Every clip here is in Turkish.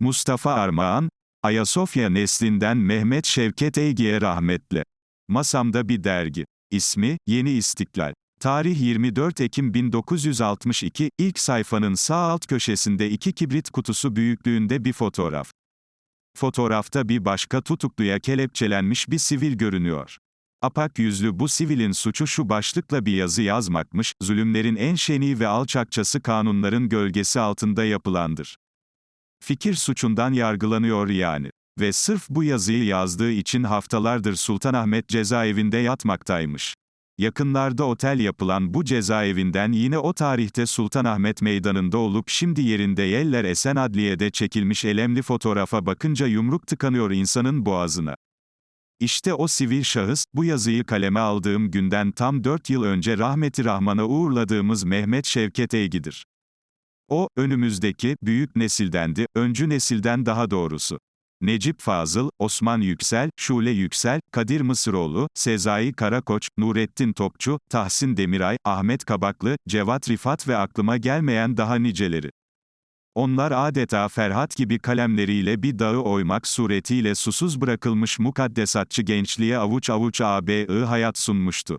Mustafa Armağan, Ayasofya neslinden Mehmet Şevket Eygi'ye rahmetle. Masamda bir dergi. İsmi, Yeni İstiklal. Tarih 24 Ekim 1962, ilk sayfanın sağ alt köşesinde iki kibrit kutusu büyüklüğünde bir fotoğraf. Fotoğrafta bir başka tutukluya kelepçelenmiş bir sivil görünüyor. Apak yüzlü bu sivilin suçu şu başlıkla bir yazı yazmakmış, zulümlerin en şeni ve alçakçası kanunların gölgesi altında yapılandır. Fikir suçundan yargılanıyor yani. Ve sırf bu yazıyı yazdığı için haftalardır Sultanahmet cezaevinde yatmaktaymış. Yakınlarda otel yapılan bu cezaevinden yine o tarihte Sultanahmet Meydanı'nda olup şimdi yerinde yeller esen adliyede çekilmiş elemli fotoğrafa bakınca yumruk tıkanıyor insanın boğazına. İşte o sivil şahıs, bu yazıyı kaleme aldığım günden tam 4 yıl önce rahmeti rahmana uğurladığımız Mehmet Şevket Eygi'dir. O, önümüzdeki, büyük nesildendi, öncü nesilden daha doğrusu. Necip Fazıl, Osman Yüksel, Şule Yüksel, Kadir Mısıroğlu, Sezai Karakoç, Nurettin Topçu, Tahsin Demiray, Ahmet Kabaklı, Cevat Rifat ve aklıma gelmeyen daha niceleri. Onlar adeta Ferhat gibi kalemleriyle bir dağı oymak suretiyle susuz bırakılmış mukaddesatçı gençliğe avuç avuç AB'ı hayat sunmuştu.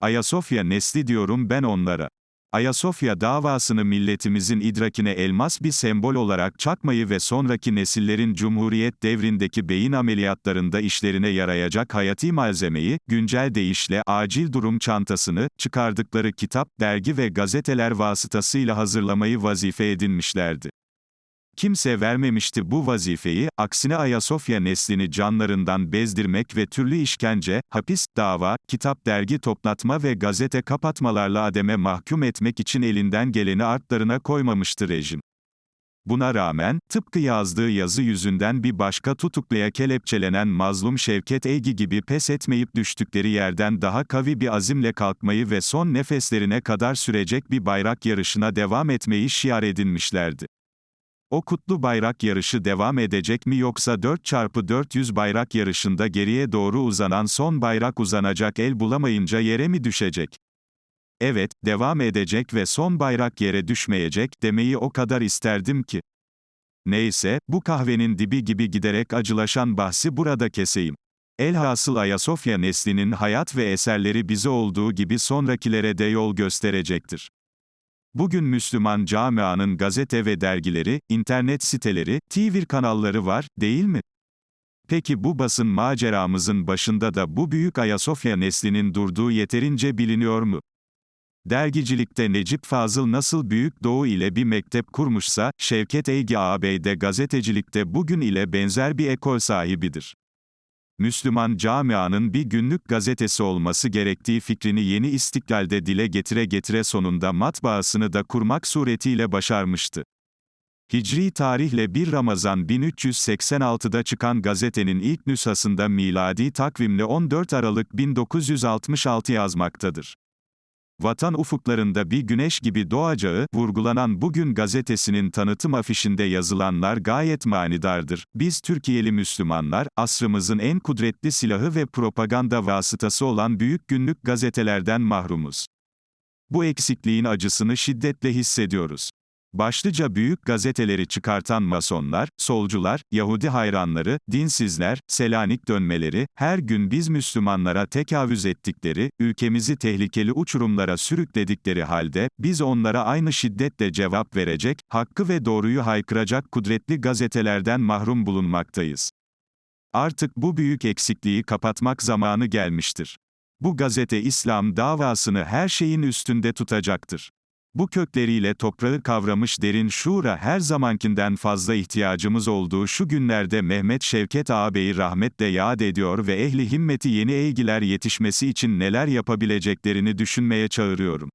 Ayasofya nesli diyorum ben onlara. Ayasofya davasını milletimizin idrakine elmas bir sembol olarak çakmayı ve sonraki nesillerin Cumhuriyet devrindeki beyin ameliyatlarında işlerine yarayacak hayati malzemeyi, güncel deyişle acil durum çantasını, çıkardıkları kitap, dergi ve gazeteler vasıtasıyla hazırlamayı vazife edinmişlerdi. Kimse vermemişti bu vazifeyi, aksine Ayasofya neslini canlarından bezdirmek ve türlü işkence, hapis, dava, kitap dergi toplatma ve gazete kapatmalarla ademe mahkum etmek için elinden geleni artlarına koymamıştı rejim. Buna rağmen, tıpkı yazdığı yazı yüzünden bir başka tutukluya kelepçelenen mazlum Şevket Eygi gibi pes etmeyip düştükleri yerden daha kavi bir azimle kalkmayı ve son nefeslerine kadar sürecek bir bayrak yarışına devam etmeyi şiar edinmişlerdi. O kutlu bayrak yarışı devam edecek mi yoksa 4x400 bayrak yarışında geriye doğru uzanan son bayrak uzanacak el bulamayınca yere mi düşecek? Evet, devam edecek ve son bayrak yere düşmeyecek demeyi o kadar isterdim ki. Neyse, bu kahvenin dibi gibi giderek acılaşan bahsi burada keseyim. Elhasıl Ayasofya neslinin hayat ve eserleri bize olduğu gibi sonrakilere de yol gösterecektir. Bugün Müslüman camianın gazete ve dergileri, internet siteleri, TV kanalları var, değil mi? Peki bu basın maceramızın başında da bu büyük Ayasofya neslinin durduğu yeterince biliniyor mu? Dergicilikte Necip Fazıl nasıl Büyük Doğu ile bir mektep kurmuşsa, Şevket Eygi ağabey de gazetecilikte bugün ile benzer bir ekol sahibidir. Müslüman camianın bir günlük gazetesi olması gerektiği fikrini yeni istiklalde dile getire getire sonunda matbaasını da kurmak suretiyle başarmıştı. Hicri tarihle 1 Ramazan 1386'da çıkan gazetenin ilk nüshasında miladi takvimle 14 Aralık 1966 yazmaktadır. Vatan ufuklarında bir güneş gibi doğacağı, vurgulanan Bugün gazetesinin tanıtım afişinde yazılanlar gayet manidardır. Biz Türkiye'li Müslümanlar, asrımızın en kudretli silahı ve propaganda vasıtası olan büyük günlük gazetelerden mahrumuz. Bu eksikliğin acısını şiddetle hissediyoruz. Başlıca büyük gazeteleri çıkartan masonlar, solcular, Yahudi hayranları, dinsizler, Selanik dönmeleri, her gün biz Müslümanlara tekavüz ettikleri, ülkemizi tehlikeli uçurumlara sürükledikleri halde, biz onlara aynı şiddetle cevap verecek, hakkı ve doğruyu haykıracak kudretli gazetelerden mahrum bulunmaktayız. Artık bu büyük eksikliği kapatmak zamanı gelmiştir. Bu gazete İslam davasını her şeyin üstünde tutacaktır. Bu kökleriyle toprağı kavramış derin şuura her zamankinden fazla ihtiyacımız olduğu şu günlerde Mehmet Şevket ağabeyi rahmetle yad ediyor ve ehli himmeti yeni eğgiler yetişmesi için neler yapabileceklerini düşünmeye çağırıyorum.